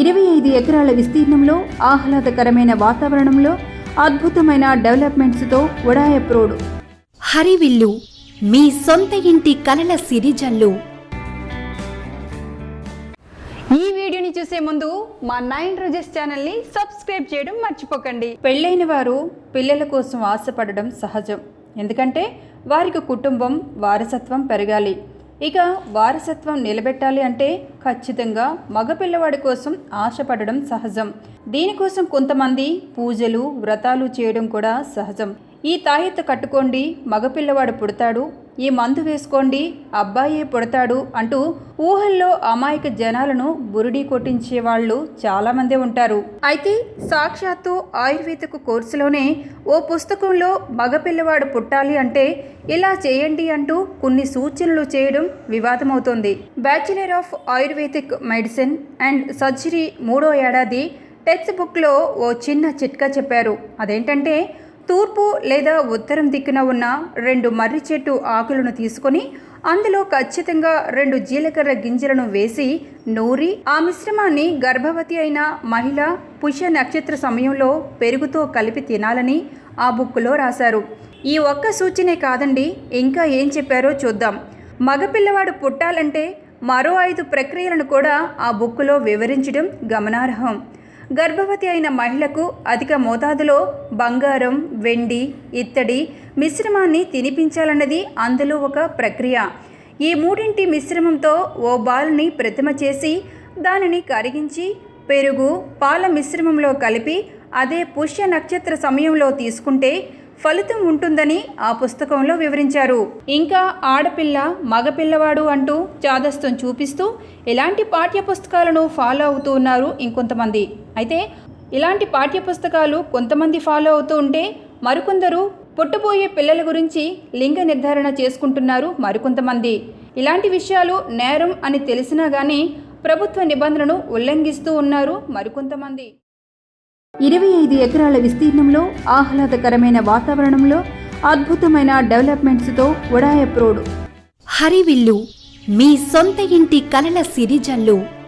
ఇరవై ఐదు ఎకరాల విస్తీర్ణంలో ఆహ్లాదకరమైన వాతావరణంలో అద్భుతమైన డెవలప్మెంట్స్తో ఉడాయప్ రోడ్ హరివిల్లు మీ సొంత ఇంటి కలల సిరిజల్లు. ఈ వీడియోని చూసే ముందు మా నైన్ రోజెస్ ఛానల్ని సబ్స్క్రైబ్ చేయడం మర్చిపోకండి. పెళ్ళైన వారు పిల్లల కోసం ఆశపడడం సహజం. ఎందుకంటే వారికి కుటుంబం వారసత్వం పెరగాలి. ఇక వారసత్వం నిలబెట్టాలి అంటే ఖచ్చితంగా మగపిల్లవాడి కోసం ఆశపడడం సహజం. దీనికోసం కొంతమంది పూజలు వ్రతాలు చేయడం కూడా సహజం. ఈ తాయెత్తు కట్టుకోండి మగపిల్లవాడు పుడతాడు. ఈ మందు వేసుకోండి అబ్బాయే పుడతాడు అంటూ ఊహల్లో అమాయక జనాలను బురుడి కొట్టించే వాళ్ళు చాలామంది ఉంటారు. అయితే సాక్షాత్తు ఆయుర్వేదిక్ కోర్సులోనే ఓ పుస్తకంలో మగపిల్లవాడు పుట్టాలి అంటే ఇలా చేయండి అంటూ కొన్ని సూచనలు చేయడం వివాదమవుతోంది. Bachelor of Ayurvedic medicine and surgery మూడో ఏడాది టెక్స్ట్ బుక్లో ఓ చిన్న చిట్కా చెప్పారు. అదేంటంటే తూర్పు లేదా ఉత్తరం దిక్కున ఉన్న రెండు మర్రి చెట్టు ఆకులను తీసుకొని అందులో ఖచ్చితంగా రెండు జీలకర్ర గింజలను వేసి నూరి ఆ మిశ్రమాన్ని గర్భవతి అయిన మహిళ పుష్య నక్షత్ర సమయంలో పెరుగుతో కలిపి తినాలని ఆ బుక్కులో రాశారు. ఈ ఒక్క సూచనే కాదండి ఇంకా ఏం చెప్పారో చూద్దాం. మగపిల్లవాడు పుట్టాలంటే మరో ఐదు ప్రక్రియలను కూడా ఆ బుక్కులో వివరించడం గమనార్హం. గర్భవతి అయిన మహిళకు అధిక మోతాదులో బంగారం వెండి ఇత్తడి మిశ్రమాన్ని తినిపించాలన్నది అందులో ఒక ప్రక్రియ. ఈ మూడింటి మిశ్రమంతో ఓ బాల్ని ప్రతిమ చేసి దానిని కరిగించి పెరుగు పాల మిశ్రమంలో కలిపి అదే పుష్య నక్షత్ర సమయంలో తీసుకుంటే ఫలితం ఉంటుందని ఆ పుస్తకంలో వివరించారు. ఇంకా ఆడపిల్ల మగపిల్లవాడు అంటూ చాదస్తం చూపిస్తూ ఇలాంటి పాఠ్య పుస్తకాలను ఫాలో అవుతూ ఉన్నారు ఇంకొంతమంది. అయితే ఇలాంటి పాఠ్య పుస్తకాలు కొంతమంది ఫాలో అవుతూ ఉంటే మరికొందరు పుట్టబోయే పిల్లల గురించి లింగ నిర్ధారణ చేసుకుంటున్నారు మరికొంతమంది. ఇలాంటి విషయాలు నేరం అని తెలిసినా కానీ ప్రభుత్వ నిబంధనను ఉల్లంఘిస్తూ ఉన్నారు మరికొంతమంది. ఇరవై ఐదు ఎకరాల విస్తీర్ణంలో ఆహ్లాదకరమైన వాతావరణంలో అద్భుతమైన డెవలప్మెంట్స్తో వడాయప్రోడ్ హరివిల్లు మీ సొంత ఇంటి కలల సిరిజల్లు.